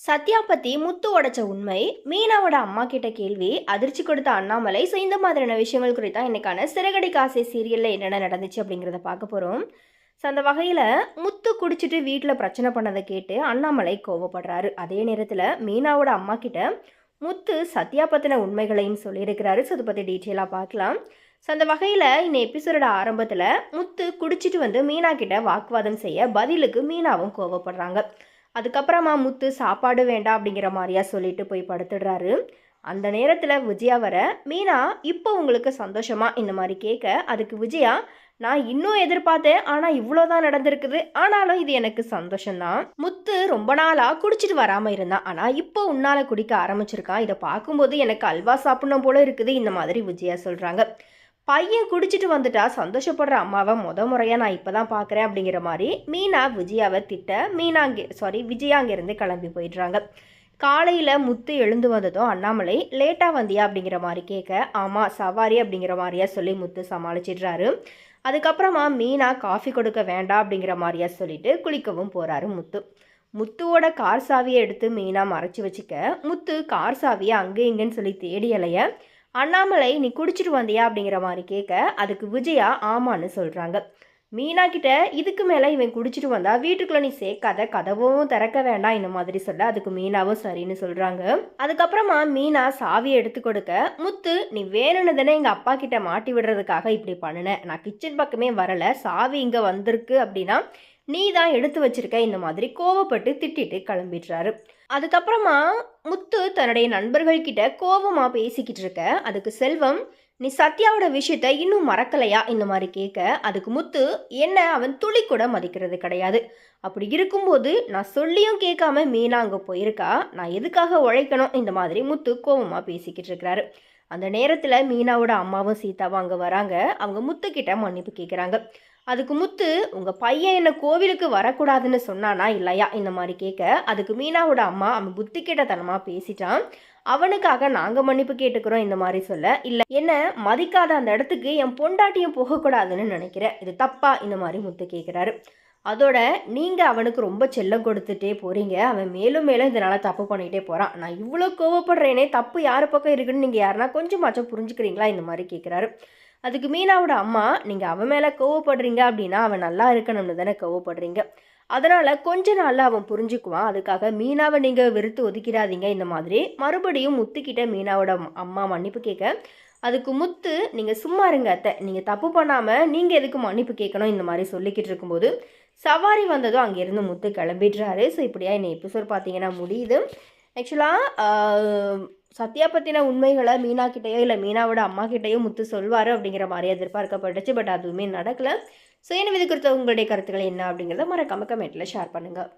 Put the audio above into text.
சத்யா பத்தி முத்து உடைச்ச உண்மை மீனாவோட அம்மா கிட்ட கேள்வி அதிர்ச்சி கொடுத்த அண்ணாமலை ஸோ இந்த மாதிரியான விஷயங்கள் குறித்தான் இன்றைக்கான சிறகடி காசை சீரியலில் என்னென்ன நடந்துச்சு அப்படிங்கிறத பார்க்க போகிறோம் ஸோ அந்த வகையில் முத்து குடிச்சிட்டு வீட்டில் பிரச்சனை பண்ணதை கேட்டு அண்ணாமலை கோவப்படுறாரு. அதே நேரத்தில் மீனாவோட அம்மா கிட்ட முத்து சத்யா பற்றின உண்மைகளையும் சொல்லியிருக்கிறாரு. ஸோ அதை பற்றி டீட்டெயிலாக பார்க்கலாம். ஸோ அந்த வகையில் இந்த எபிசோடோட ஆரம்பத்தில் முத்து குடிச்சிட்டு வந்து மீனா கிட்ட வாக்குவாதம் செய்ய பதிலுக்கு மீனாவும் கோவப்படுறாங்க. அதுக்கப்புறமா முத்து சாப்பாடு வேண்டாம் அப்படிங்கிற மாதிரியா சொல்லிட்டு போய் படுத்துடுறாரு. அந்த நேரத்தில் விஜயா வர மீனா இப்போ உங்களுக்கு சந்தோஷமா? இந்த மாதிரி கேட்க அதுக்கு விஜயா நான் இன்னும் எதிர்பார்த்தேன் ஆனால் இவ்வளோதான் நடந்திருக்குது. ஆனாலும் இது எனக்கு சந்தோஷம்தான். முத்து ரொம்ப நாளாக குடிச்சிட்டு வராமல் இருந்தான் ஆனால் இப்போ உன்னால் குடிக்க ஆரம்பிச்சிருக்கான். இதை பார்க்கும்போது எனக்கு அல்வா சாப்பிடணும் போல இருக்குது. இந்த மாதிரி விஜயா சொல்கிறாங்க பையன் குடிச்சிட்டு வந்துட்டா சந்தோஷப்படுற அம்மாவை முத முறையாக நான் இப்போ தான் பார்க்குறேன் அப்படிங்கிற மாதிரி மீனா விஜயாவை திட்ட மீனா அங்கே சாரி விஜயா அங்கேருந்து கிளம்பி போயிடுறாங்க. காலையில் முத்து எழுந்து வந்ததும் அண்ணாமலை லேட்டாக வந்தியா? அப்படிங்கிற மாதிரி கேட்க ஆமாம் சவாரி அப்படிங்கிற மாதிரியா சொல்லி முத்து சமாளிச்சிடுறாரு. அதுக்கப்புறமா மீனா காஃபி கொடுக்க வேண்டாம் அப்படிங்கிற மாதிரியா சொல்லிட்டு குளிக்கவும் போகிறாரு முத்து. முத்துவோட கார் சாவியை எடுத்து மீனா மறைச்சி வச்சுக்க முத்து கார் சாவியை அங்கே இங்கேன்னு சொல்லி தேடி அலைய அண்ணாமலை நீ குடிச்சிட்டு வந்தியா? அப்படிங்கிற மாதிரி கேட்க அதுக்கு விஜயா ஆமான்னு சொல்கிறாங்க மீனா கிட்ட இதுக்கு மேலே இவன் குடிச்சிட்டு வந்தா வீட்டுக்குள்ளே நீ சேர்க்காத கதவும் திறக்க வேண்டாம் இந்த மாதிரி சொல்ல அதுக்கு மீனாவும் சரின்னு சொல்கிறாங்க அதுக்கப்புறமா மீனா சாவியை எடுத்து கொடுக்க முத்து நீ வேணும்னு தானே எங்கள் அப்பா கிட்ட மாட்டி விடுறதுக்காக இப்படி பண்ணினேன் நான் கிச்சன் பக்கமே வரல சாவி இங்கே வந்திருக்கு அப்படின்னா நீ தான் எடுத்து வச்சிருக்க இந்த மாதிரி கோவப்பட்டு திட்டிட்டு கிளம்பிடுறாரு. அதுக்கப்புறமா முத்து தன்னுடைய நண்பர்கள் கிட்ட பேசிக்கிட்டு இருக்க அதுக்கு செல்வம் நீ சத்யாவோட விஷயத்த இன்னும் மறக்கலையா? இந்த மாதிரி கேட்க அதுக்கு முத்து என்ன அவன் துளி கூட மதிக்கிறது கிடையாது. அப்படி இருக்கும்போது நான் சொல்லியும் கேட்காம மீனா அங்கே போயிருக்கா? நான் எதுக்காக உழைக்கணும்? இந்த மாதிரி முத்து கோவமாக பேசிக்கிட்டு இருக்கிறாரு. அந்த நேரத்தில் மீனாவோட அம்மாவும் சீதாவும் அங்கே வராங்க. அவங்க முத்துக்கிட்ட மன்னிப்பு கேட்குறாங்க அதுக்கு முத்து உங்கள் பையன் என்ன கோவிலுக்கு வரக்கூடாதுன்னு சொன்னானா இல்லையா? இந்த மாதிரி கேட்க அதுக்கு மீனாவோட அம்மா அவன் புத்திக்கிட்டத்தனமாக தனமாக பேசிட்டான். அவனுக்காக நாங்கள் மன்னிப்பு கேட்டுக்கிறோம் இந்த மாதிரி சொல்ல. இல்லை என்ன மதிக்காத அந்த இடத்துக்கு என் பொண்டாட்டியும் போகக்கூடாதுன்னு நினைக்கிறேன் இது தப்பா? இந்த மாதிரி முத்து கேட்குறாரு அதோட நீங்கள் அவனுக்கு ரொம்ப செல்லம் கொடுத்துட்டே போகிறீங்க அவன் மேலும் மேலும் இதனால் தப்பு பண்ணிகிட்டே போகிறான் நான் இவ்வளோ கோவப்படுறேனே தப்பு யார் பக்கம் இருக்குன்னு நீங்கள் யாருன்னா கொஞ்சமாச்சும் புரிஞ்சுக்கிறீங்களா? இந்த மாதிரி கேட்குறாரு அதுக்கு மீனாவோட அம்மா நீங்கள் அவன் மேலே கோவப்படுறீங்க அப்படின்னா அவன் நல்லா இருக்கணும்னு தானே கோவப்படுறீங்க. அதனால் கொஞ்ச நாளில் அவன் புரிஞ்சுக்குவான். அதுக்காக மீனாவை நீங்கள் வெறுத்து ஒதுக்கிடாதீங்க இந்த மாதிரி. மறுபடியும் முத்துக்கிட்ட மீனாவோட அம்மா மன்னிப்பு கேட்க அதுக்கு முத்து நீங்கள் சும்மா இருங்க அத்தை. நீங்கள் தப்பு பண்ணாமல் நீங்கள் எதுக்கு மன்னிப்பு கேட்கணும்? இந்த மாதிரி சொல்லிக்கிட்டு இருக்கும்போது சவாரி வந்ததும் அங்கேருந்து முத்து கிளம்பிடுறாரு. ஸோ இப்படியா என்ன எபிசோட் பார்த்தீங்கன்னா முடியுது. ஆக்சுவலாக சத்யா பற்றின உண்மைகளை மீனா கிட்டேயோ இல்லை மீனாவோட அம்மா கிட்டேயோ முத்து சொல்வார் அப்படிங்கிற மாதிரி எதிர்பார்க்கப்பட்டுச்சு. பட் அதுவுமே நடக்கலை. ஸோ என்ன இது குறித்த உங்களுடைய கருத்துக்கள் என்ன அப்படிங்கிறத மறக்காம கமெண்ட்டில் ஷேர் பண்ணுங்கள்